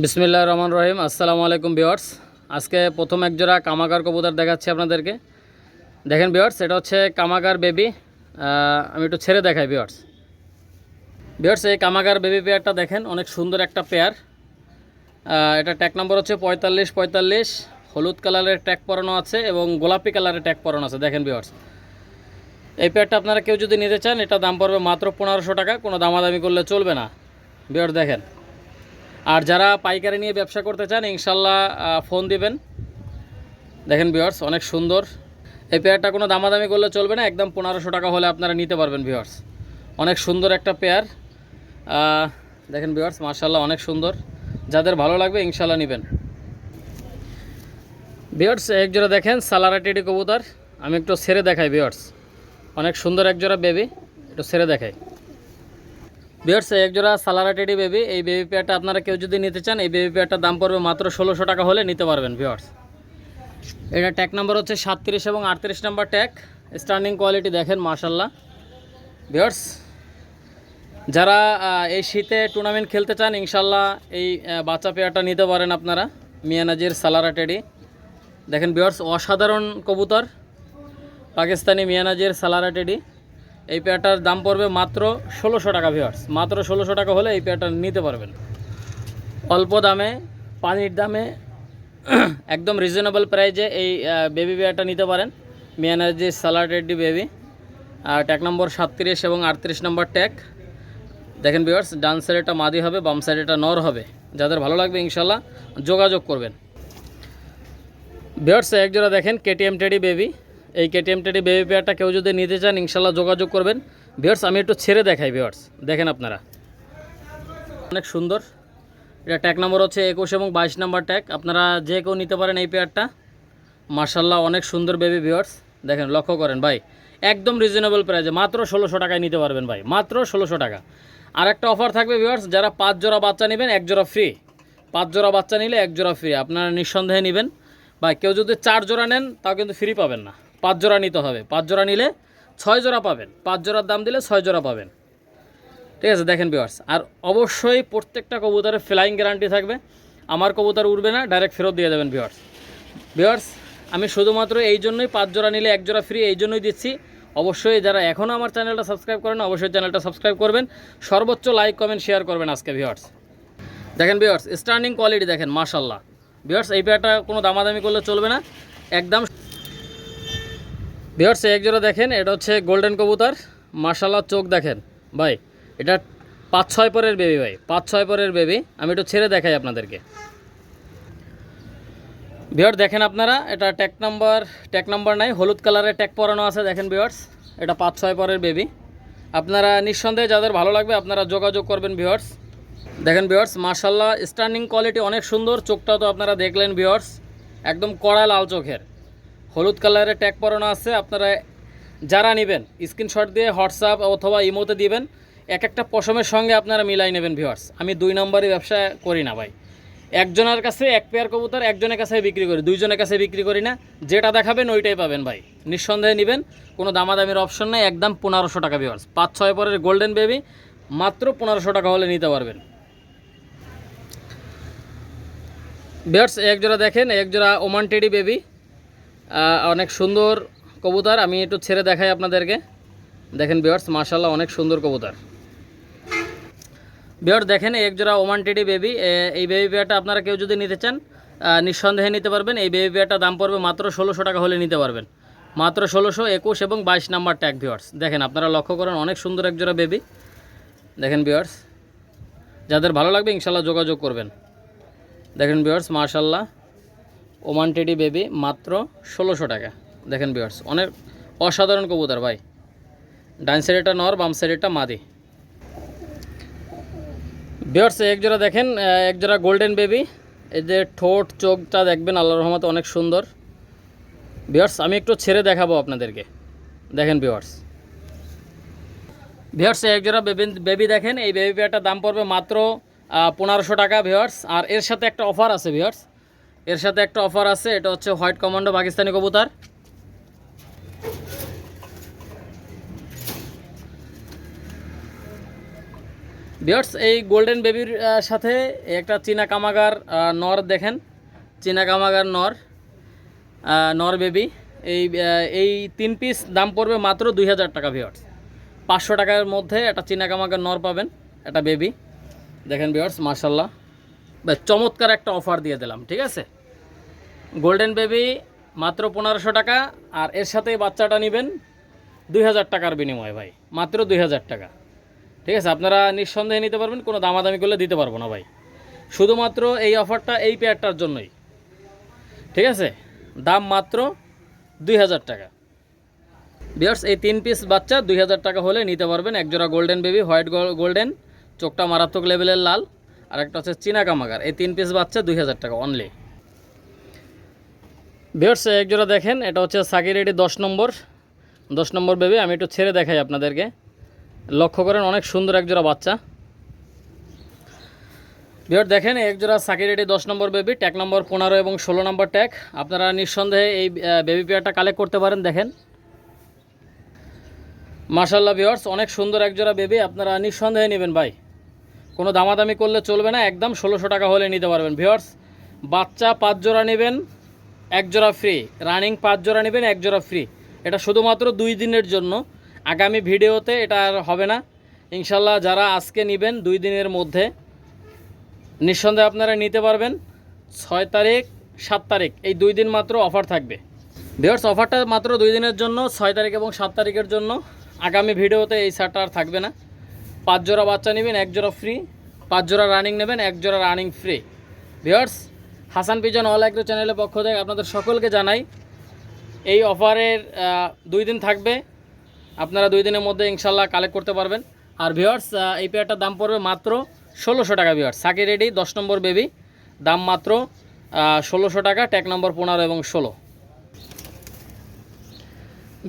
বিসমিল্লাহ রহমান রহিম। আসসালামু আলাইকুম বিওয়ার্স আজকে প্রথম এক জোড়া কামাকার কবুতর দেখাচ্ছি আপনাদেরকে। দেখেন বিওয়ার্স এটা হচ্ছে কামাকার বেবি। আমি একটু ছেড়ে দেখাই বিওয়ার্স বিওয়ার্স এই কামাকার বেবি পেয়ারটা দেখেন, অনেক সুন্দর একটা পেয়ার। এটা ট্যাগ নম্বর হচ্ছে পঁয়তাল্লিশ পঁয়তাল্লিশ। হলুদ কালারের ট্যাগ পরানো আছে এবং গোলাপি কালারের ট্যাগ পরানো আছে। দেখেন বিওয়ার্স এই পেয়ারটা আপনারা কেউ যদি নিতে চান, এটা দাম পড়বে মাত্র পনেরোশো টাকা। কোনো দামাদামি করলে চলবে না। বিওয়ার্স দেখেন। আর যারা পাইকারি নিয়ে ব্যবসা করতে চান, ইনশাল্লাহ ফোন দিবেন। দেখেন বিয়ার্স অনেক সুন্দর। এই পেয়ারটা কোনো দামাদামি করলে চলবে না, একদম পনেরোশো টাকা হলে আপনারা নিতে পারবেন বিয়ার্স অনেক সুন্দর একটা পেয়ার দেখেন বিয়ার্স মার্শাল্লাহ অনেক সুন্দর। যাদের ভালো লাগবে ইনশাল্লাহ নেবেন। বিয়ার্স এক জোড়া দেখেন, সালারা টেডি কবুতর। আমি একটু সেরে দেখাই বিয়ার্স অনেক সুন্দর এক জোড়া বেবি একটু সেরে দেখাই। বিয়ার্স এক জোড়া সালারা টেডি বেবি এই বেবি পেয়ারটা আপনারা কেউ যদি নিতে চান, এই বেবি পেয়ারটার দাম পড়বে মাত্র ষোলোশো টাকা হলে নিতে পারবেন বিয়ার্স এটা ট্যাগ নাম্বার হচ্ছে সাতত্রিশ এবং আটত্রিশ নাম্বার ট্যাগ স্ট্যান্ডিং কোয়ালিটি দেখেন মাশাল্লাহ বিয়ার্স যারা এই শীতে টুর্নামেন্ট খেলতে চান ইনশাল্লাহ এই বাচ্চা পেয়ারটা নিতে পারেন আপনারা মিয়ানাজির সালারা টেডি দেখেন বিয়ার্স অসাধারণ কবুতর, পাকিস্তানি মিয়ানাজির সালারা টেডি এই পেয়ারটার দাম পড়বে মাত্র ষোলোশো টাকা ভিওয়ার্স মাত্র ষোলোশো টাকা হলে এই পেয়ারটা নিতে পারবেন। অল্প দামে, পানির দামে, একদম রিজনেবল প্রাইজে এই বেবি পেয়ারটা নিতে পারেন। মিয়ানাজি সালাড রেডি বেবি আর ট্যাগ নম্বর সাতত্রিশ এবং আটত্রিশ নম্বর ট্যাগ দেখেন ভিওয়ার্স ডান সাইডেটা মাদি হবে, বাম সাইডেটা নর হবে। যাদের ভালো লাগবে, ইনশাল্লাহ যোগাযোগ করবেন। ভিওয়ার্স এক জোড়া দেখেন কেটিএম টেডি বেবি এই কেটিএম টেডি বেবি পেয়ারটা কেউ যদি নিতে চান, ইনশাল্লাহ যোগাযোগ করবেন। ভিওয়ার্স আমি একটু ছেড়ে দেখাই ভিওয়ার্স দেখেন আপনারা। অনেক সুন্দর। এটা ট্যাগ নম্বর হচ্ছে একুশ এবং বাইশ নাম্বার ট্যাগ আপনারা যে কেউ নিতে পারেন এই পেয়ারটা মার্শাল্লাহ অনেক সুন্দর বেবি ভিওয়ার্স দেখেন, লক্ষ্য করেন ভাই। একদম রিজনেবল প্রাইসে মাত্র ষোলোশো টাকায় নিতে পারবেন ভাই। মাত্র ষোলোশো টাকা। আর একটা অফার থাকবে ভিওয়ার্স যারা পাঁচ জোড়া বাচ্চা নেবেন, এক জোড়া ফ্রি পাঁচ জোড়া বাচ্চা নিলে এক জোড়া ফ্রি আপনারা নিঃসন্দেহে নেবেন। ভাই, কেউ যদি চার জোড়া নেন, তাও কিন্তু ফ্রি পাবেন না। পাঁচ জোড়া নিতে হবে। পাঁচ জোড়া নিলে ছয় জোড়া পাবেন। পাঁচ জোড়ার দাম দিলে ছয় জোড়া পাবেন। ঠিক আছে, দেখেন বিওয়ার্স আর অবশ্যই প্রত্যেকটা কবুতরের ফ্লাইং গ্যারান্টি থাকবে। আমার কবুতর উঠবে না ডাইরেক্ট ফেরত দিয়ে দেবেন বিওয়ার্স বিওয়ার্স আমি শুধুমাত্র এই জন্যই পাঁচ জোড়া নিলে এক জোড়া ফ্রি এই জন্যই দিচ্ছি। অবশ্যই যারা এখনও আমার চ্যানেলটা সাবস্ক্রাইব করেন, অবশ্যই চ্যানেলটা সাবস্ক্রাইব করবেন। সর্বোচ্চ লাইক কমেন্ট শেয়ার করবেন আজকে ভিওয়ার্স দেখেন বিয়ার্স স্টার্নিং কোয়ালিটি দেখেন মাশাল্লাহ বিয়ার্স এই পেয়ারটা কোনো দামাদামি করলে চলবে না। একদম বিয়ার্স এক জোড়া দেখেন, এটা হচ্ছে গোল্ডেন কবুতর মাশাল্লাহ চোখ দেখেন। ভাই, এটা পাঁচ ছয় পরের বেবি ভাই, পাঁচ ছয় পরের বেবি আমি একটু ছেড়ে দেখাই আপনাদেরকে। বিয়ার দেখেন আপনারা, এটা ট্যাক নাম্বার ট্যাগ নাম্বার নাই, হলুদ কালারের ট্যাগ পরানো আছে, দেখেন বিয়ার্স এটা পাঁচ ছয় পরের বেবি আপনারা নিঃসন্দেহে যাদের ভালো লাগবে, আপনারা যোগাযোগ করবেন ভিওয়ার্স দেখেন ভিওয়ার্স মার্শাল্লাহ স্ট্যান্ডিং কোয়ালিটি অনেক সুন্দর। চোখটা তো আপনারা দেখলেন ভিওয়ার্স একদম কড়া লাল চোখের। হলুদ কালারের ট্যাগ পরানো আছে, আপনারা যারা নেবেন স্ক্রিনশট দিয়ে হোয়াটসঅ্যাপ অথবা ইমোতে দিবেন, এক একটা পশমের সঙ্গে আপনারা মিলাই নেবেন ভিওয়ার্স আমি দুই নম্বরই ব্যবসা করি না ভাই। একজনের কাছে এক পেয়ার কবুতর, একজনের কাছে বিক্রি করি, দুইজনের কাছে বিক্রি করি না। যেটা দেখাবেন, ওইটাই পাবেন ভাই। নিঃসন্দেহে নেবেন, কোনো দামাদামির অপশন নেই, একদম পনেরোশো টাকা ভিওয়ার্স পাঁচ, ছয় পরের গোল্ডেন বেবি মাত্র পনেরোশো টাকা হলে নিতে পারবেন। বিয়ার্স এক জোড়া দেখেন, এক জোড়া ওমান টেডি বেবি অনেক সুন্দর কবুতর। আমি একটু ছেড়ে দেখাই আপনাদেরকে। দেখেন বিয়ার্স মার্শাল্লাহ অনেক সুন্দর কবুতর। বিয়ার দেখেন এক জোড়া ওমান টেডি বেবি এই বেবি পেয়ারটা আপনারা কেউ যদি নিতে চান নিঃসন্দেহে নিতে পারবেন। এই বেবি পেয়ারটা দাম পড়বে মাত্র ষোলোশো টাকা হলে নিতে পারবেন। মাত্র ষোলোশো একুশ এবং বাইশ নাম্বার ট্যাগ ভিওয়ার্স দেখেন, আপনারা লক্ষ্য করেন, অনেক সুন্দর এক জোড়া বেবি দেখেন বিয়ার্স যাদের ভালো লাগবে ইনশাল্লাহ যোগাযোগ করবেন। দেখেন বিয়ার্স মার্শাল্লাহ ওমান টেডি বেবি মাত্র ষোলোশো টাকা। দেখেন বিয়ার্স অনেক অসাধারণ কবুতর ভাই। ডান সাইডেটা নর বাম সাইডেটা মাদি। বিয়ার্স এক জোড়া দেখেন আহ, এক জোড়া গোল্ডেন বেবি যে ঠোঁট চোখটা দেখবেন আল্লাহ রহমত অনেক সুন্দর। বিয়ার্স আমি একটু ছেড়ে দেখাবো আপনাদেরকে। দেখেন বিয়ার্স ভিওর্স এক জোড়া বেবি বেবি দেখেন এই বেবি পেয়ারটার দাম পড়বে মাত্র পনেরোশো টাকা ভিওর্স আর এর সাথে একটা অফার আছে ভিওর্স এর সাথে একটা অফার আছে, এটা হচ্ছে হোয়াইট কমান্ডো পাকিস্তানি কবুতর। বিয়ার্স এই গোল্ডেন বেবির সাথে একটা চীনা কামাগার নর দেখেন। চীনা কামাগার নর নর বেবি এই এই তিন পিস দাম পড়বে মাত্র দুই হাজার টাকা ভিওয়ার্স পাঁচশো টাকার মধ্যে একটা চীনা কামাগার নর পাবেন, একটা বেবি দেখেন ভিওয়ার্স মার্শাল্লাহ চমৎকার একটা অফার দিয়ে দিলাম, ঠিক আছে? গোল্ডেন বেবি মাত্র পনেরোশো টাকা, আর এর সাথে বাচ্চাটা নেবেন দুই হাজার টাকার বিনিময়ে ভাই, মাত্র দুই হাজার টাকা। ঠিক আছে, আপনারা নিঃসন্দেহে নিতে পারবেন, কোনো দামাদামি করলে দিতে পারব না ভাই। শুধুমাত্র এই অফারটা এই পেয়ারটার জন্যই। ঠিক আছে? দাম মাত্র দুই হাজার টাকা। বিয়ার্স এই তিন পিস বাচ্চা দুই হাজার টাকা হলে নিতে পারবেন। একজোড়া গোল্ডেন বেবি হোয়াইট গোল্ডেন চোখটা মারাত্মক লেভেলের লাল। আর একটা হচ্ছে চীনা কামাগার। এই তিন পিস বাচ্চা দুই হাজার টাকা অনলি বিয়ার্স একজোড়া দেখেন, এটা হচ্ছে সাকিরেডি দশ নম্বর। দশ নম্বর বেবি আমি একটু ছেড়ে দেখাই আপনাদেরকে। লক্ষ্য করেন, অনেক সুন্দর একজোড়া বাচ্চা। বিয়ার দেখেন, এক জোড়া সাকিরেডি দশ নম্বর বেবি ট্যাগ নম্বর পনেরো এবং ষোলো নম্বর ট্যাগ আপনারা নিঃসন্দেহে এই বেবি পেয়ারটা কালেক্ট করতে পারেন, দেখেন। মার্শাল্লাহ বিয়ার্স অনেক সুন্দর এক জোড়া বেবি আপনারা নিঃসন্দেহে নেবেন, ভাই। কোনো দামাদামি করলে চলবে না, একদম ষোলোশো টাকা হলে নিতে পারবেন। ভিওর্স বাচ্চা পাঁচ জোড়া নেবেন, এক জোড়া ফ্রি রানিং পাঁচ জোড়া নেবেন, এক জোড়া ফ্রি এটা শুধুমাত্র দুই দিনের জন্য। আগামী ভিডিওতে এটা আর হবে না। ইনশাল্লাহ যারা আজকে নেবেন, দুই দিনের মধ্যে, নিঃসন্দেহে আপনারা নিতে পারবেন। ছয় তারিখ, সাত তারিখ, এই দুই দিন মাত্র অফার থাকবে। ভিওর্স অফারটা মাত্র দুই দিনের জন্য, ছয় তারিখ এবং সাত তারিখের জন্য। আগামী ভিডিওতে এই শার্টটা আর থাকবে না। পাঁচ জোড়া বাচ্চা নেবেন, এক জোড়া ফ্রি পাঁচ জোড়া রানিং নেবেন, এক জোড়া running free viewers Hasan pigeon all agro চ্যানেলের পক্ষ থেকে আপনাদের সকলকে জানাই, এই অফারের দুই দিন থাকবে। আপনারা দুই দিনের মধ্যে ইনশাল্লাহ কালেক্ট করতে পারবেন। আর ভিওয়ার্স এই পেয়ারটার দাম পড়বে মাত্র ষোলোশো টাকা ভিওয়ার্স সাকি রেডি, দশ নম্বর বেবি দাম মাত্র ষোলোশো টাকা ট্যাক নম্বর পনেরো এবং ষোলো।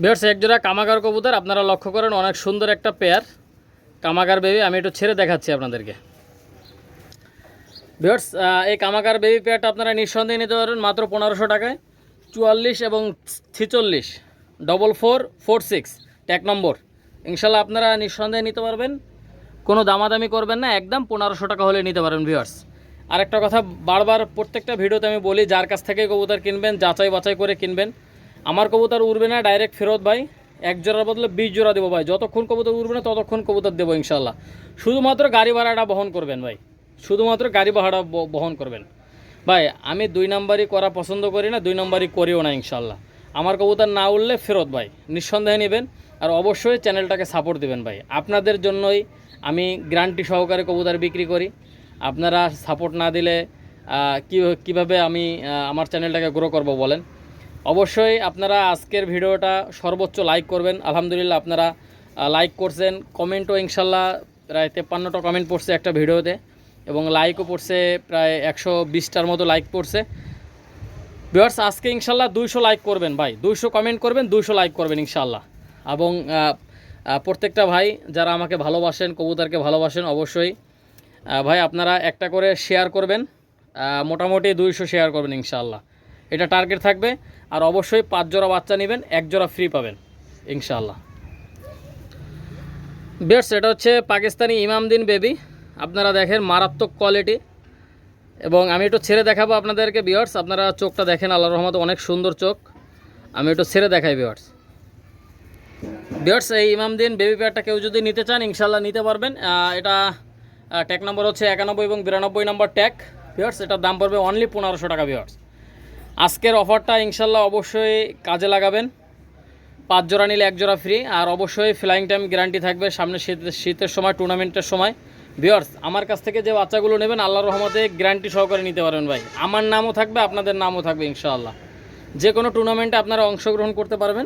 ভিওয়ার্স একজোড়া কামাগার কবুতর আপনারা লক্ষ্য করেন, অনেক সুন্দর একটা পেয়ার কামাগার বেবি আমি একটু ছেড়ে দেখাচ্ছি আপনাদেরকে। ভিওর্স এই কামাকার বেবি পেয়ারটা আপনারা নিঃসন্দেহে নিতে পারবেন মাত্র পনেরোশো টাকায়। চুয়াল্লিশ এবং ছিচল্লিশ double four four six tag number. ইনশাল্লাহ আপনারা নিঃসন্দেহে নিতে পারবেন। কোনো দামাদামি করবেন না, একদম পনেরোশো টাকা হলে নিতে পারেন ভিউয়ার্স। আরেকটা কথা, বারবার প্রত্যেকটা ভিডিওতে আমি বলি, যার কাছ থেকে কবুতর কিনবেন যাচাই বাছাই করে কিনবেন। আমার কবুতর উড়বে না ডাইরেক্ট ফেরত ভাই। এক জোড়ার বদলে বিশ জোড়া দেবো ভাই। যতক্ষণ কবুতর উড়বে না ততক্ষণ কবুতর দেবো ইনশাল্লাহ শুধুমাত্র গাড়ি ভাড়াটা বহন করবেন ভাই। শুধুমাত্র গাড়ি ভাড়া বহন করবেন। ভাই, আমি দুই নাম্বারই করা পছন্দ করি না, দুই নাম্বারই করিও না ইনশাল্লাহ আমার কবুতর না উঠলে ফেরত ভাই, নিঃসন্দেহে নেবেন। আর অবশ্যই চ্যানেলটাকে সাপোর্ট দেবেন ভাই। আপনাদের জন্যই আমি গ্যারান্টি সহকারে কবুতর বিক্রি করি। আপনারা সাপোর্ট না দিলে কি কীভাবে আমি আমার চ্যানেলটাকে গ্রো করব বলেন। অবশ্যই আপনারা আজকের ভিডিওটা সর্বোচ্চ লাইক করবেন। আলহামদুলিল্লাহ আপনারা লাইক করছেন। কমেন্টও ইনশাল্লাহ প্রায় তেপ্পান্নটা কমেন্ট পড়ছে একটা ভিডিওতে এবং লাইকও পড়ছে প্রায় একশো বিশটার মতো লাইক পড়ছে। ভিউয়ার্স আজকে ইনশাল্লাহ দুইশো লাইক করবেন ভাই। দুইশো কমেন্ট করবেন, দুইশো লাইক করবেন ইনশাল্লাহ। এবং প্রত্যেকটা ভাই যারা আমাকে ভালোবাসেন, কবুতরকে ভালোবাসেন, অবশ্যই ভাই আপনারা একটা করে শেয়ার করবেন। মোটামুটি দুইশো শেয়ার করবেন ইনশাল্লাহ। এটা টার্গেট থাকবে। আর অবশ্যই পাঁচ জোড়া বাচ্চা নেবেন, এক জোড়া ফ্রি পাবেন ইনশাল্লাহ বেশ এটা হচ্ছে পাকিস্তানি ইমামদিন বেবি আপনারা দেখেন মারাত্মক কোয়ালিটি এবং আমি একটু ছেড়ে দেখাবো আপনাদেরকে বিয়ার্স আপনারা চোখটা দেখেন আল্লাহ রহমত অনেক সুন্দর চোখ। আমি একটু ছেড়ে দেখাই বিয়ার্স বিয়ার্স এই ইমামদিন বেবি পেয়ারটা কেউ যদি নিতে চান ইনশাল্লাহ নিতে পারবেন। এটা ট্যাগ নম্বর হচ্ছে একানব্বই এবং বিরানব্বই নম্বর ট্যাগ বিয়ার্স এটার দাম পড়বে অনলি পনেরোশো টাকা বিয়ার্স আজকের অফারটা ইনশাল্লাহ অবশ্যই কাজে লাগাবেন। পাঁচ জোড়া নিলে এক জোড়া ফ্রি আর অবশ্যই ফ্লাইং টাইম গ্যারান্টি থাকবে সামনে শীতের শীতের সময় টুর্নামেন্টের সময়। ভিওর্স আমার কাছ থেকে যে বাচ্চাগুলো নেবেন, আল্লাহর রহমতে গ্যারান্টি সহকারে নিতে পারবেন ভাই। আমার নামও থাকবে, আপনাদের নামও থাকবে ইনশাআল্লাহ। যে কোনো টুর্নামেন্টে আপনারা অংশগ্রহণ করতে পারবেন।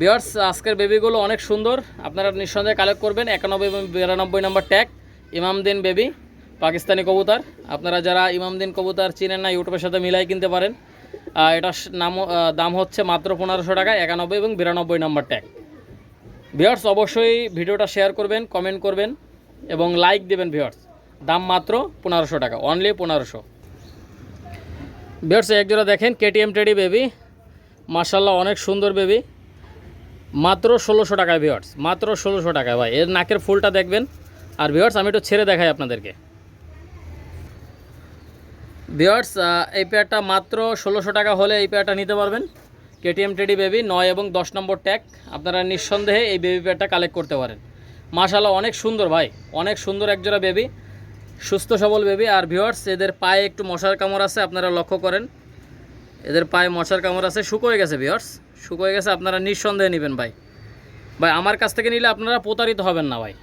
ভিওর্স আজকের বেবিগুলো অনেক সুন্দর। আপনারা নিঃসন্দেহে কালেক্ট করবেন। একানব্বই এবং বিরানব্বই number tag Imamdin baby Pakistani কবুতর। আপনারা যারা ইমামদিন কবুতর চিনেন না, ইউটিউবের সাথে মিলাই কিনতে পারেন। এটার নাম দাম হচ্ছে মাত্র পনেরোশো টাকা, একানব্বই এবং বিরানব্বই নম্বর ট্যাগ ভিওর্স অবশ্যই ভিডিওটা শেয়ার করবেন কমেন্ট করবেন এবং লাইক দেবেন ভিওর্স দাম মাত্র পনেরোশো টাকা অনলি পনেরোশো। ভিওর্স একজোড়া দেখেন কেটিএম টেডি বেবি মার্শাল্লাহ অনেক সুন্দর বেবি মাত্র ষোলোশো টাকায় ভিওর্স মাত্র ষোলোশো টাকায়। ভাই, এর নাকের ফুলটা দেখবেন। আর ভিওয়ার্স আমি একটু ছেড়ে দেখাই আপনাদেরকে। ভিওয়ার্স এই পেয়ারটা মাত্র ষোলোশো টাকা হলে এই পেয়ারটা নিতে পারবেন। কেটিএম টেডি বেবি নয় এবং দশ নম্বর ট্যাগ আপনারা নিঃসন্দেহে এই বেবি পেয়ারটা কালেক্ট করতে পারেন। মাশাল্লাহ অনেক সুন্দর ভাই। অনেক সুন্দর একজোড়া বেবি সুস্থ সবল বেবি আর ভিওয়ার্স এদের পায়ে একটু মশার কামড় আছে, আপনারা লক্ষ্য করেন। এদের পায়ে মশার কামড় আছে শুকোয়ে গেছে ভিওয়ার্স শুকোয়ে গেছে, আপনারা নিঃসন্দেহে নেবেন ভাই। ভাই, আমার কাছ থেকে নিলে আপনারা প্রতারিত হবেন না ভাই।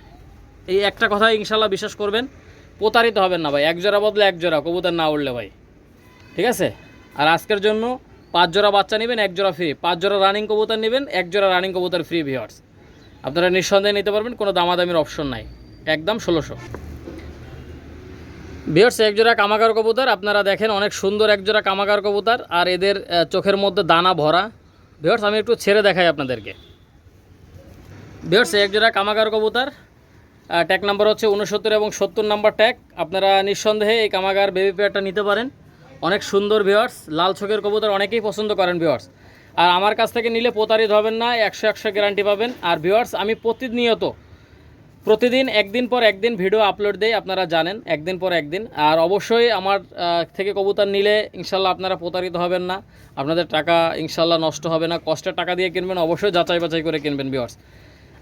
এই একটা কথা ইনশাল্লাহ বিশ্বাস করবেন। প্রতারিত হবেন না ভাই, এক জোড়া বদলে এক জোড়া, কবুতর না উঠলে ভাই। ঠিক আছে? আর আজকের জন্য পাঁচ জোড়া বাচ্চা নেবেন, এক জোড়া ফ্রি পাঁচ জোড়া রানিং কবুতর নেবেন, এক জোড়া রানিং কবুতর ফ্রি ভিওয়ার্স আপনারা নিঃসন্দেহে নিতে পারবেন, কোনো দামাদামির অপশন নাই। একদম ষোলোশো। ভিওর্স এক জোড়া কামাকার কবুতর, আপনারা দেখেন অনেক সুন্দর এক জোড়া কামাকার কবুতর, আর এদের চোখের মধ্যে দানা ভরা। ভিওর্স আমি একটু ছেড়ে দেখাই আপনাদেরকে। ভিওর্স এক জোড়া কামাকার কবুতর ট্যাগ নাম্বার হচ্ছে উনসত্তর এবং সত্তর নাম্বার ট্যাগ আপনারা নিঃসন্দেহে এই কামাগার বেবি পেয়ারটা নিতে পারেন। অনেক সুন্দর ভিওয়ার্স লাল ছকের কবুতর অনেকেই পছন্দ করেন ভিওয়ার্স আর আমার কাছ থেকে নিলে প্রতারিত হবেন না, একশো একশো গ্যারান্টি পাবেন। আর ভিওয়ার্স আমি প্রতিনিয়ত, প্রতিদিন, একদিন পর একদিন ভিডিও আপলোড দেই, আপনারা জানেন, একদিন পর একদিন। আর অবশ্যই আমার থেকে কবুতর নিলে ইনশাল্লাহ আপনারা প্রতারিত হবেন না। আপনাদের টাকা ইনশাল্লাহ নষ্ট হবে না। কষ্টের টাকা দিয়ে কিনবেন, অবশ্যই যাচাই বাছাই করে কিনবেন ভিওয়ার্স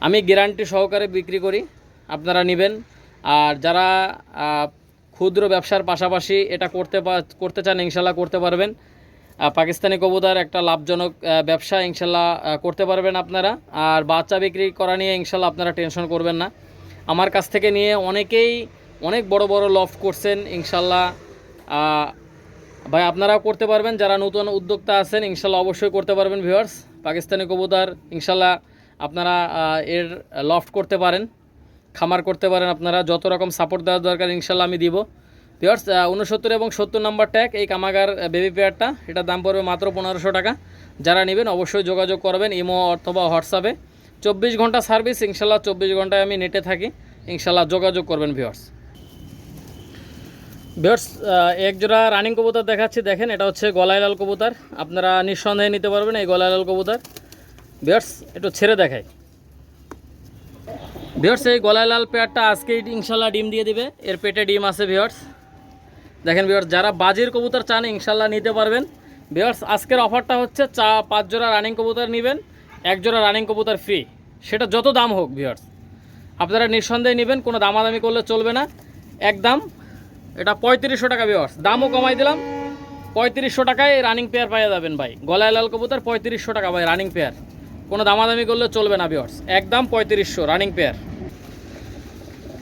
আমি গ্যারান্টি সহকারে বিক্রি করি। আপনারা নেবেন। আর যারা ক্ষুদ্র ব্যবসার পাশাপাশি এটা করতে করতে চান, ইনশাল্লাহ করতে পারবেন। পাকিস্তানি কবুতর একটা লাভজনক ব্যবসা, ইনশাল্লাহ করতে পারবেন আপনারা। আর বাচ্চা বিক্রি করা নিয়ে ইনশাল্লাহ আপনারা টেনশন করবেন না। আমার কাছ থেকে নিয়ে অনেকেই অনেক বড় বড় লফট করছেন, ইনশাল্লাহ ভাই আপনারাও করতে পারবেন। যারা নতুন উদ্যোক্তা আছেন, ইনশাল্লাহ অবশ্যই করতে পারবেন ভিউয়ার্স পাকিস্তানি কবুতর, ইনশাল্লাহ, আপনারা এর লফট করতে পারেন। খামার করতে পারেন আপনারা। যত রকম সাপোর্ট দেওয়ার দরকার ইনশাল্লাহ আমি দিব। ভিওর্স উনসত্তর এবং সত্তর নম্বর ট্যাগ এই কামাগার বেবি পেয়ারটা এটার দাম পড়বে মাত্র পনেরোশো টাকা। যারা নেবেন অবশ্যই যোগাযোগ করবেন ইমো অথবা হোয়াটসঅ্যাপে চব্বিশ ঘণ্টা সার্ভিস ইনশাল্লাহ চব্বিশ ঘন্টায় আমি নেটে থাকি। ইনশাল্লাহ যোগাযোগ করবেন ভিওর্স ভিওর্স এক জোড়া রানিং কবুতর দেখাচ্ছি, দেখেন, এটা হচ্ছে গলায় লাল কবুতর। আপনারা নিঃসন্দেহে নিতে পারবেন এই গলায় লাল কবুতর। ভিওর্স একটু ছেড়ে দেখায় ভিওর্স এই গলায় লাল পেয়ারটা আজকেই ইনশাল্লাহ ডিম দিয়ে দিবে। এর পেটে ডিম আছে ভিওর্স দেখেন ভিওর্স যারা বাজির কবুতর চান, ইনশাল্লাহ নিতে পারবেন। ভিওর্স আজকের অফারটা হচ্ছে চা, পাঁচ জোড়া রানিং কবুতর নেবেন, এক জোড়া রানিং কবুতর ফ্রি সেটা যত দাম হোক ভিওর্স আপনারা নিঃসন্দেহে নেবেন, কোনো দামাদামি করলে চলবে না। একদম এটা পঁয়ত্রিশশো টাকা ভিওর্স দামও কমাই দিলাম, পঁয়ত্রিশশো টাকায় রানিং পেয়ার পাইয়ে যাবেন, ভাই। গলায় লাল কবুতর, পঁয়ত্রিশশো টাকা, ভাই রানিং পেয়ার কোনো দামাদামি করলে চলবে না ভিওর্স একদম পঁয়ত্রিশশো রানিং পেয়ার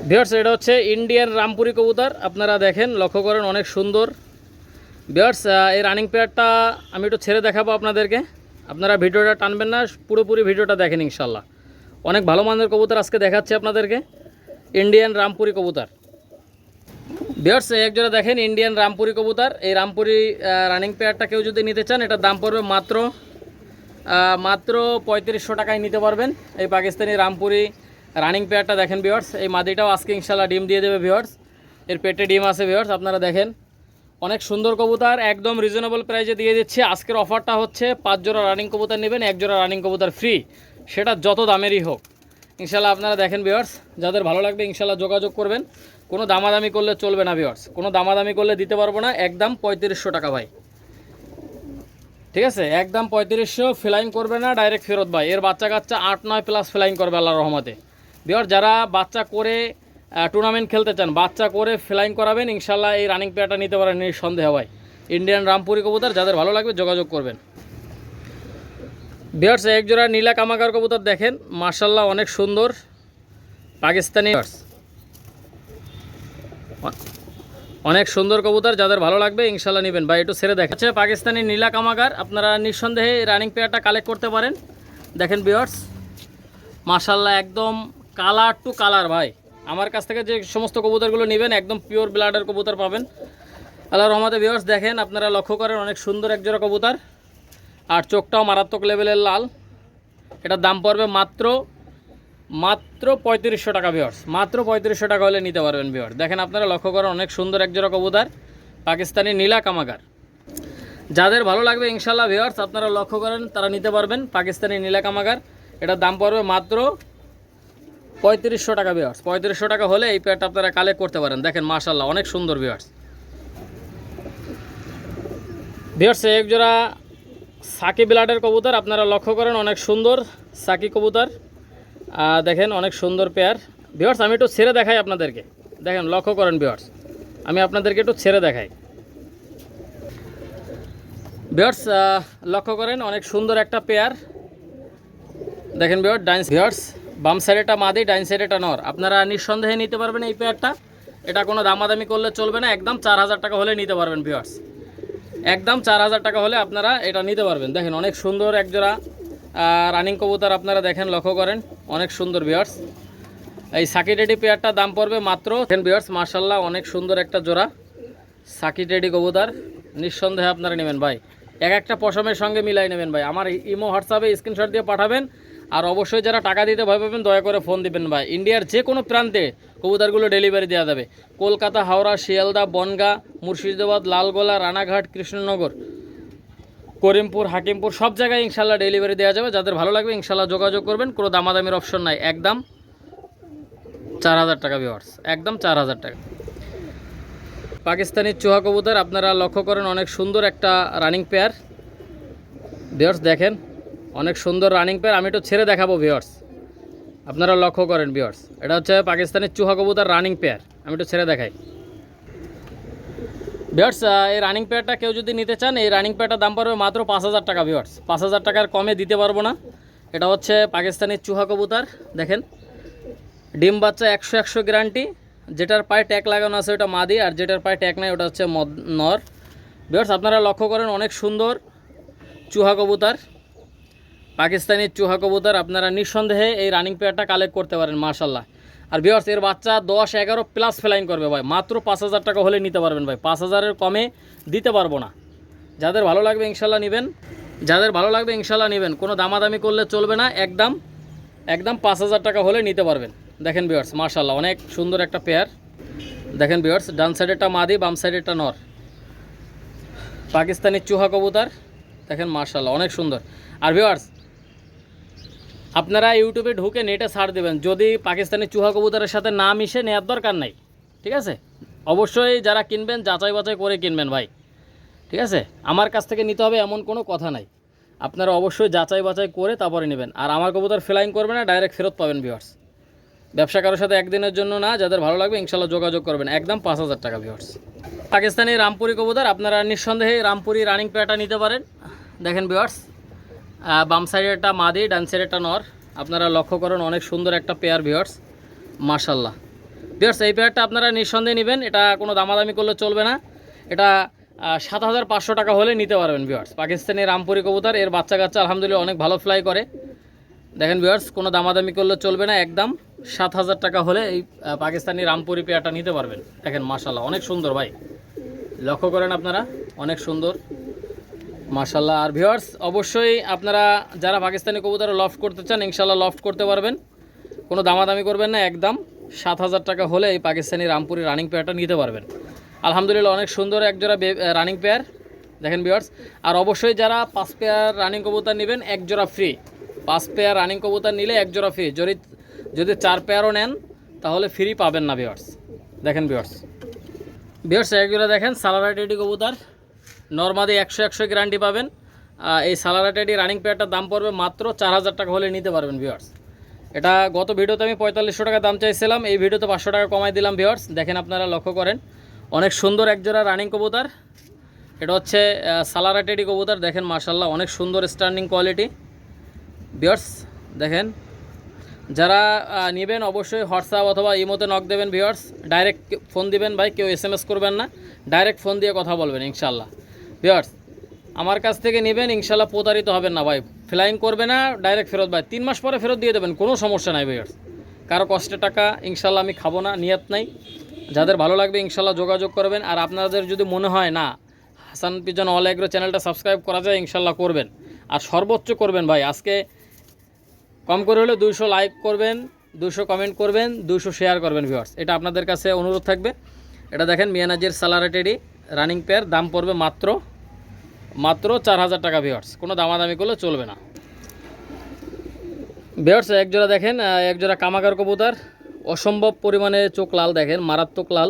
ভিওর্স এটা হচ্ছে ইন্ডিয়ান রামপুরি কবুতর। আপনারা দেখেন, লক্ষ্য করেন, অনেক সুন্দর। ভিওর্স এই রানিং পেয়ারটা আমি একটু ছেড়ে দেখাবো আপনাদেরকে। আপনারা ভিডিওটা টানবেন না, পুরোপুরি ভিডিওটা দেখেন ইনশাল্লাহ। অনেক ভালো মানের কবুতর আজকে দেখাচ্ছি আপনাদেরকে। ইন্ডিয়ান রামপুরি কবুতর। ভিওর্স এক জোড়া দেখেন ইন্ডিয়ান রামপুরি কবুতর। এই রামপুরি রানিং পেয়ারটা কেউ যদি নিতে চান, এটার দাম পড়বে মাত্র মাত্র পঁয়ত্রিশশো টাকায় নিতে পারবেন। এই পাকিস্তানি রামপুরি রানিং পেয়ারটা দেখেন ভিওর্স এই মাদিটাও আজকে ইনশাল্লাহ ডিম দিয়ে দেবে ভিওর্স এর পেটে ডিম আছে ভিওর্স আপনারা দেখেন। অনেক সুন্দর কবুতর, একদম রিজনেবল প্রাইসে দিয়ে দিচ্ছি। আজকের অফারটা হচ্ছে পাঁচ জোড়া রানিং কবুতর নেবেন, এক জোড়া রানিং কবুতর ফ্রি সেটা যত দামেরই হোক। ইনশাল্লাহ আপনারা দেখেন ভিওর্স যাদের ভালো লাগবে ইনশাল্লাহ যোগাযোগ করবেন। কোনো দামাদামি করলে চলবে না ভিওর্স কোনো দামাদামি করলে দিতে পারব না, একদম পঁয়ত্রিশশো টাকা ভাই। ঠিক আছে? একদম পঁয়ত্রিশশো ফ্লাইং করবে না ডাইরেক্ট ফেরত ভাই। এর বাচ্চা কাচ্চা আট নয় প্লাস ফ্লাইং করবে আল্লাহ রহমতে। বিহার যারা বাচ্চা করে টুর্নামেন্ট খেলতে চান, বাচ্চা করে ফ্লাইং করাবেন ইনশাল্লাহ এই রানিং প্লেয়ারটা নিতে পারেন সন্দেহ ভাই। ইন্ডিয়ান রামপুরি কবুতর, যাদের ভালো লাগবে যোগাযোগ করবেন। বিহার্স এক জোড়া নীলা কামাকার কবুতর দেখেন মার্শাল্লাহ অনেক সুন্দর। পাকিস্তানি। অনেক সুন্দর কবুতর, যাদের ভালো লাগবে ইনশাল্লাহ নেবেন। বা একটু ছেড়ে দেখে আচ্ছা পাকিস্তানি নীলা কামাগার। আপনারা নিঃসন্দেহে রানিং পেয়ারটা কালেক্ট করতে পারেন। দেখেন বিয়ার্স মাশাল্লাহ একদম কালার টু কালার ভাই। আমার কাছ থেকে যে সমস্ত কবুতরগুলো নেবেন, একদম পিওর ব্লাডের কবুতর পাবেন। আল্লাহ রহমতে বিয়ার্স দেখেন আপনারা লক্ষ্য করেন অনেক সুন্দর একজোড়া কবুতর। আর চোখটাও মারাত্মক লেভেলের লাল। এটার দাম পড়বে মাত্র মাত্র পঁয়ত্রিশশো টাকা ভিওর্স মাত্র পঁয়ত্রিশশো টাকা হলে নিতে পারবেন ভিওর্স দেখেন আপনারা লক্ষ্য করেন, অনেক সুন্দর একজোড়া কবুতার, পাকিস্তানি নীলা কামাগার। যাদের ভালো লাগবে ইনশাল্লাহ ভিওর্স আপনারা লক্ষ্য করেন, তারা নিতে পারবেন পাকিস্তানি নীলা কামাগার। এটার দাম পড়বে মাত্র পঁয়ত্রিশশো টাকা বিয়ার্স পঁয়ত্রিশশো টাকা হলে এই পেয়ারটা আপনারা কালেক্ট করতে পারেন। দেখেন মাশাল্লাহ অনেক সুন্দর বিয়ার্স বিয়ার্স এক জোড়া সাকি বিলাটের কবুতর, আপনারা লক্ষ্য করেন, অনেক সুন্দর সাকি কবুতর। দেখেন অনেক সুন্দর পেয়ার বিয়ার্স আমি একটু ছেড়ে দেখাই আপনাদেরকে। দেখেন, লক্ষ্য করেন বিয়ার্স আমি আপনাদেরকে একটু ছেড়ে দেখাই। বিয়ার্স লক্ষ্য করেন, অনেক সুন্দর একটা পেয়ার দেখেন বিয়ার ডাইন বিয়ার্স বাম সাইডেটা মাদি ডাইন সাইডেটা নর। আপনারা নিঃসন্দেহে নিতে পারবেন এই পেয়ারটা এটা কোনো দামাদামি করলে চলবে না। একদম চার হাজার টাকা হলে নিতে পারবেন বিয়ার্স একদম চার হাজার টাকা হলে আপনারা এটা নিতে পারবেন। দেখেন, অনেক সুন্দর একজোড়া রানিং কবুতর আপনারা দেখেন, লক্ষ্য করেন। অনেক সুন্দর বিয়ার্স এই সাকিটেডি পেয়ারটা দাম পড়বে মাত্র টেন বিয়ার্স মার্শাল্লাহ অনেক সুন্দর একটা জোড়া। সাকিটেডি কবুতর, নিঃসন্দেহে আপনারা নেবেন ভাই। এক একটা পশমের সঙ্গে মিলাই নেবেন ভাই। আমার ইমো হোয়াটসঅ্যাপে স্ক্রিনশট দিয়ে পাঠাবেন। আর অবশ্যই যারা টাকা দিতে ভয় পাবেন, দয়া করে ফোন দিবেন ভাই। ইন্ডিয়ার যে কোনো প্রান্তে কবুতরগুলো ডেলিভারি দেওয়া যাবে। কলকাতা, হাওড়া, শিয়ালদা, বনগা, মুর্শিদাবাদ, লালগোলা, রানাঘাট, কৃষ্ণনগর। করিমপুর, হাকিমপুর, সব জায়গায় ইনশাল্লাহ ডেলিভারি দেওয়া যাবে। যাদের ভালো লাগবে ইনশাল্লাহ যোগাযোগ করবেন। কোনো দামাদামির অপশন নাই। একদম চার হাজার টাকা ভিওয়ার্স একদম চার হাজার টাকা। পাকিস্তানি চুহা কবুতর, আপনারা লক্ষ্য করেন, অনেক সুন্দর একটা রানিং পেয়ার ভিওর্স দেখেন, অনেক সুন্দর রানিং পেয়ার আমি একটু ছেড়ে দেখাবো ভিওর্স আপনারা লক্ষ্য করেন ভিওর্স এটা হচ্ছে পাকিস্তানের চুহা কবুতর রানিং পেয়ার আমি একটু ছেড়ে দেখাই। ভিওর্স এই রানিং পেয়ারটা কেউ যদি নিতে চান, এই রানিং পেয়ারটার দাম পড়বে মাত্র পাঁচ হাজার টাকা ভিওর্স পাঁচ হাজার টাকার কমে দিতে পারব না। এটা হচ্ছে পাকিস্তানি চুহা কবুতার, দেখেন। ডিম বাচ্চা একশো একশো গ্যারান্টি যেটার পায়ে ট্যাগ লাগানো আছে ওটা মাদি, আর যেটার পায়ে ট্যাগ নাই ওটা হচ্ছে মদ- নর। ভিওর্স আপনারা লক্ষ্য করেন, অনেক সুন্দর চুহা কবুতার। পাকিস্তানি চুহা কবুতর, আপনারা নিঃসন্দেহে এই রানিং পেয়ারটা কালেক্ট করতে পারেন মার্শাল্লাহ আর ভিওর্স এর বাচ্চা দশ এগারো প্লাস ফ্লাইং করবে ভাই। মাত্র পাঁচ হাজার টাকা হলে নিতে পারবেন ভাই। পাঁচ হাজারের কমে দিতে পারব না। যাদের ভালো লাগবে ইনশাল্লাহ নেবেন। যাদের ভালো লাগবে ইনশাল্লাহ নেবেন। কোনো দামাদামি করলে চলবে না। একদম একদম পাঁচ হাজার টাকা হলে নিতে পারবেন। দেখেন বিয়ার্স মার্শাল্লাহ অনেক সুন্দর একটা পেয়ার দেখেন বিয়ার্স ডান সাইডেরটা মাদি, বাম সাইডেরটা নর। পাকিস্তানি চুহা কবুতার। দেখেন মার্শাল্লাহ অনেক সুন্দর। আর ভিওয়ার্স আপনারা ইউটিউবে ঢুকে নেটে ছাড় দেবেন। যদি পাকিস্তানি চুহা কবুতরের সাথে না মিশে নেওয়ার দরকার নাই। ঠিক আছে? অবশ্যই যারা কিনবেন, যাচাই বাছাই করে কিনবেন ভাই। ঠিক আছে? আমার কাছ থেকে নিতে হবে এমন কোনো কথা নাই। আপনারা অবশ্যই যাচাই বাছাই করে তারপরে নেবেন। আর আমার কবুতর ফ্লাইং করবে না ডাইরেক্ট ফেরত পাবেন ভিওয়ার্স ব্যবসা কারোর সাথে একদিনের জন্য না, যাদের ভালো লাগবে ইনশাল্লাহ যোগাযোগ করবেন। একদম পাঁচ হাজার টাকা ভিওয়ার্স পাকিস্তানি রামপুরি কবুতর, আপনারা নিঃসন্দেহে রামপুরি রানিং পেয়ারটা নিতে পারেন। দেখেন ভিওয়ার্স বাম সাইডে একটা মাদি, ডান সাইডে একটা নর। আপনারা লক্ষ্য করেন, অনেক সুন্দর একটা পেয়ার ভিওয়ার্স মার্শাল্লাহ ভিওয়ার্স এই পেয়ারটা আপনারা নিঃসন্দেহে নেবেন। এটা কোনো দামাদামি করলে চলবে না। এটা সাত হাজার পাঁচশো টাকা হলে নিতে পারবেন ভিওয়ার্স পাকিস্তানি রামপুরি কবুতর, এর বাচ্চা কাচ্চা আলহামদুলিল্লাহ অনেক ভালো ফ্লাই করে। দেখেন ভিওয়ার্স কোনো দামাদামি করলে চলবে না। একদম সাত হাজার টাকা হলে এই পাকিস্তানি রামপুরি পেয়ারটা নিতে পারবেন। দেখেন মাশাল্লাহ অনেক সুন্দর ভাই। লক্ষ্য করেন আপনারা, অনেক সুন্দর। মাশাল্লাহ আর ভিওয়ার্স অবশ্যই আপনারা যারা পাকিস্তানি কবুতর লফট করতে চান ইনশাল্লাহ লফট করতে পারবেন। কোনো দামাদামি করবেন না, একদম সাত হাজার টাকা হলে এই পাকিস্তানি রামপুরি রানিং পেয়ারটা নিতে পারবেন। আলহামদুলিল্লাহ, অনেক সুন্দর একজোড়া রানিং পেয়ার দেখেন ভিওয়ার্স আর অবশ্যই যারা পাঁচ পেয়ার রানিং কবুতর নেবেন এক জোড়া ফ্রি পাঁচ পেয়ার রানিং কবুতর নিলে এক জোড়া ফ্রি যদি যদি চার পেয়ারও নেন, তাহলে ফ্রি পাবেন না ভিওয়ার্স দেখেন ভিওয়ার্স ভিওয়ার্স একজোড়া দেখেন সালারাটেডি কবুতর। নর্মাদি একশো একশো গ্যারান্টি পাবেন। এই সালারাটেডি রানিং পেয়ারটার দাম পড়বে মাত্র চার হাজার টাকা হলে নিতে পারবেন ভিওয়ার্স এটা গত ভিডিওতে আমি পঁয়তাল্লিশশো টাকা দাম চাইছিলাম, এই ভিডিওতে পাঁচশো টাকা কমাই দিলাম ভিওয়ার্স দেখেন আপনারা লক্ষ্য করেন, অনেক সুন্দর একজোড়া রানিং কবুতর। এটা হচ্ছে সালারাটেডি কবুতর। দেখেন মার্শাল্লাহ অনেক সুন্দর স্ট্যান্ডিং কোয়ালিটি ভিওয়ার্স দেখেন, যারা নেবেন অবশ্যই হোয়াটসঅ্যাপ অথবা ইমোতে নক দেবেন ভিওয়ার্স ডাইরেক্ট ফোন দিবেন ভাই, কেউ এস করবেন না। ডাইরেক্ট ফোন দিয়ে কথা বলবেন ইনশাল্লাহ ভিওয়ার্স আমার কাছ থেকে নেবেন, ইনশাল্লাহ প্রতারিত হবেন না ভাই। ফ্লাইং করবে না ডাইরেক্ট ফেরত ভাই। তিন মাস পরে ফেরত দিয়ে দেবেন, কোনো সমস্যা নাই ভিওয়ার্স কারও কষ্টের টাকা, ইনশাল্লাহ আমি খাব না, নিয়ত নাই। যাদের ভালো লাগবে, ইনশাল্লাহ যোগাযোগ করবেন। আর আপনাদের যদি মনে হয়, না, হাসান পিজন অল এগ্রো চ্যানেলটা সাবস্ক্রাইব করা যায়, ইনশাল্লাহ করবেন। আর সর্বোচ্চ করবেন ভাই, আজকে কম করে হলে দুইশো লাইক করবেন দুশো কমেন্ট করবেন দুশো শেয়ার করবেন ভিউয়ার্স এটা আপনাদের কাছে অনুরোধ থাকবে। এটা দেখেন মিয়ানাজির সালারাটেডি রানিং পেয়ার দাম পড়বে মাত্র মাত্র চার হাজার টাকা ভিউয়ার্স কোনো দামাদামি করলে চলবে না। বেয়ার্স এক জোড়া দেখেন আহ, এক জোড়া কামাকার কবুতর। অসম্ভব পরিমাণে চোখ লাল দেখেন মারাত্মক লাল।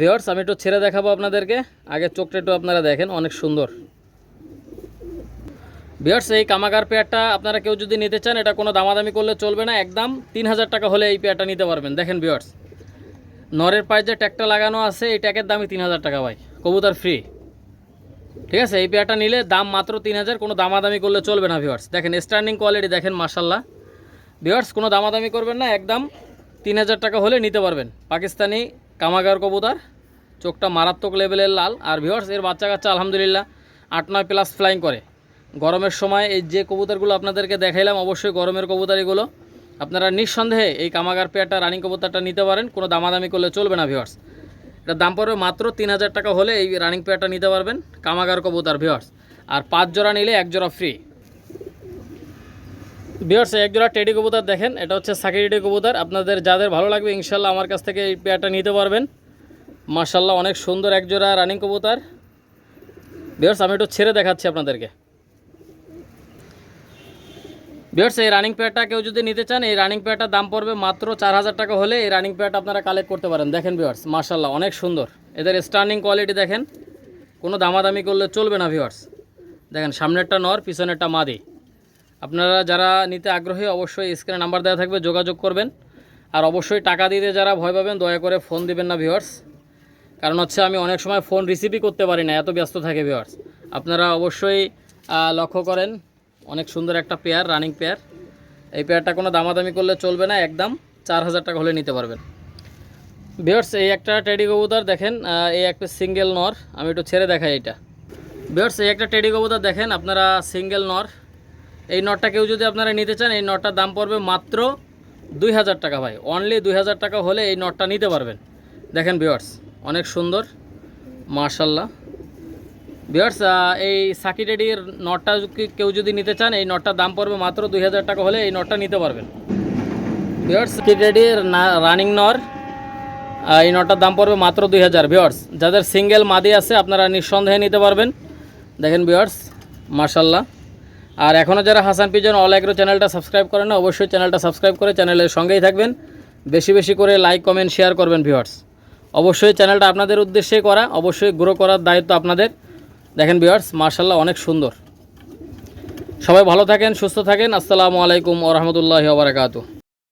ভিওর্স আমি একটু ছেড়ে দেখাবো আপনাদেরকে। আগে চোখটা একটু আপনারা দেখেন অনেক সুন্দর। ভিওর্স এই কামাকার পেয়ারটা আপনারা কেউ যদি নিতে চান এটা কোনো দামাদামি করলে চলবে না। একদম তিন হাজার টাকা হলে এই পেয়ারটা নিতে পারবেন। দেখেন ভিওর্স নরের পায়ে যে ট্যাগটা লাগানো আছে এই ট্যাগের দামই তিন হাজার টাকা ভাই। কবুতার ফ্রি ঠিক আছে, এই পেয়ারটা নিলে দাম মাত্র তিন হাজার, কোনো দামাদামি করলে চলবে না ভিওয়ার্স দেখেন স্ট্যান্ডিং কোয়ালিটি দেখেন মার্শাল্লাহ ভিওয়ার্স কোনো দামাদামি করবেন না, একদম তিন হাজার টাকা হলে নিতে পারবেন। পাকিস্তানি কামাগার কবুতার, চোখটা মারাত্মক লেভেলের লাল। আর ভিওয়ার্স এর বাচ্চা কাচ্চা আলহামদুলিল্লাহ, আট নয় প্লাস ফ্লাইং করে। গরমের সময় এই যে কবুতরগুলো আপনাদেরকে দেখাইলাম, অবশ্যই গরমের কবুতর এগুলো আপনারা নিঃসন্দেহে এই কামাগার পেয়ারটা রানিং কবুতরটা নিতে পারেন, কোনো দামাদামি করলে চলবে না ভিওয়ার্স এটার দাম পড়বে মাত্র তিন হাজার টাকা হলে এই রানিং পেয়ারটা নিতে পারবেন কামাগার কবুতর ভিওয়ার্স আর পাঁচ জোড়া নিলে এক জোড়া ফ্রি ভিওয়ার্স এক জোড়া টেডি কবুতর দেখেন, এটা হচ্ছে সাকি টেডি কবুতর। আপনাদের যাদের ভালো লাগবে, ইনশাল্লাহ আমার কাছ থেকে এই পেয়ারটা নিতে পারবেন। মার্শাল্লাহ অনেক সুন্দর এক জোড়া রানিং কবুতার। ভিওয়ার্স আমি একটু ছেড়ে দেখাচ্ছি আপনাদেরকে। ভিওর্স এই রানিং পেয়ারটা কেউ যদি নিতে চান, এই রানিং পেয়ারটার দাম পড়বে মাত্র চার হাজার টাকা হলে এই রানিং পেয়ারটা আপনারা কালেক্ট করতে পারেন। দেখেন ভিওর্স মার্শাল্লাহ অনেক সুন্দর। এদের স্টার্নিং কোয়ালিটি দেখেন। কোনো দামাদামি করলে চলবে না ভিওর্স দেখেন, সামনেরটা নর, পিছনেরটা মাদি। আপনারা যারা নিতে আগ্রহী, অবশ্যই স্ক্রিনে নাম্বার দেওয়া থাকবে, যোগাযোগ করবেন। আর অবশ্যই টাকা দিতে যারা ভয় পাবেন, দয়া করে ফোন দিবেন না ভিওর্স কারণ হচ্ছে, আমি অনেক সময় ফোন রিসিভই করতে পারি না, এত ব্যস্ত থাকে ভিওর্স আপনারা অবশ্যই লক্ষ্য করেন অনেক সুন্দর একটা পেয়ার রানিং পেয়ার। এই পেয়ারটা কোনো দামাদামি করলে চলবে না, একদম চার হাজার টাকা হলে নিতে পারবেন। ভিওর্স এই একটা টেডি কবুতর দেখেন এই একটা সিঙ্গেল নর, আমি একটু ছেড়ে দেখাই এটা। ভিওর্স এই একটা টেডি কবুতর দেখেন, আপনারা সিঙ্গেল নর। এই নটটা কেউ যদি আপনারা নিতে চান, এই নটটার দাম পড়বে মাত্র দুই হাজার টাকা ভাই। অনলি দুই হাজার টাকা হলে এই নটটা নিতে পারবেন। দেখেন ভিওর্স অনেক সুন্দর মার্শাল্লাহ ভিওর্স এই সাকি রেডির নটটা কেউ যদি নিতে চান, এই নটটার দাম পড়বে মাত্র দুই হাজার টাকা হলে এই নটটা নিতে পারবেন। ভিওর্স সাকি রেডির রানিং নর এই নটটার দাম পড়বে মাত্র দুই হাজার। ভিওর্স যাদের সিঙ্গেল মাদি আছে, আপনারা নিঃসন্দেহে নিতে পারবেন। দেখেন ভিওর্স মার্শাল্লাহ আর এখনও যারা হাসান পিজন অল অ্যাগ্রো চ্যানেলটা সাবস্ক্রাইব করেন না, অবশ্যই চ্যানেলটা সাবস্ক্রাইব করে চ্যানেলের সঙ্গেই থাকবেন। বেশি বেশি করে লাইক কমেন্ট শেয়ার করবেন ভিওয়ার্স অবশ্যই চ্যানেলটা আপনাদের উদ্দেশ্যেই করা, অবশ্যই গ্রো করার দায়িত্ব আপনাদের। দেখেন বিয়ার্স মার্শাল্লাহ অনেক সুন্দর। সবাই ভালো থাকেন সুস্থ থাকেন। আসসালামু আলাইকুম ওরহমতুল্লাহি ওবরাকাতু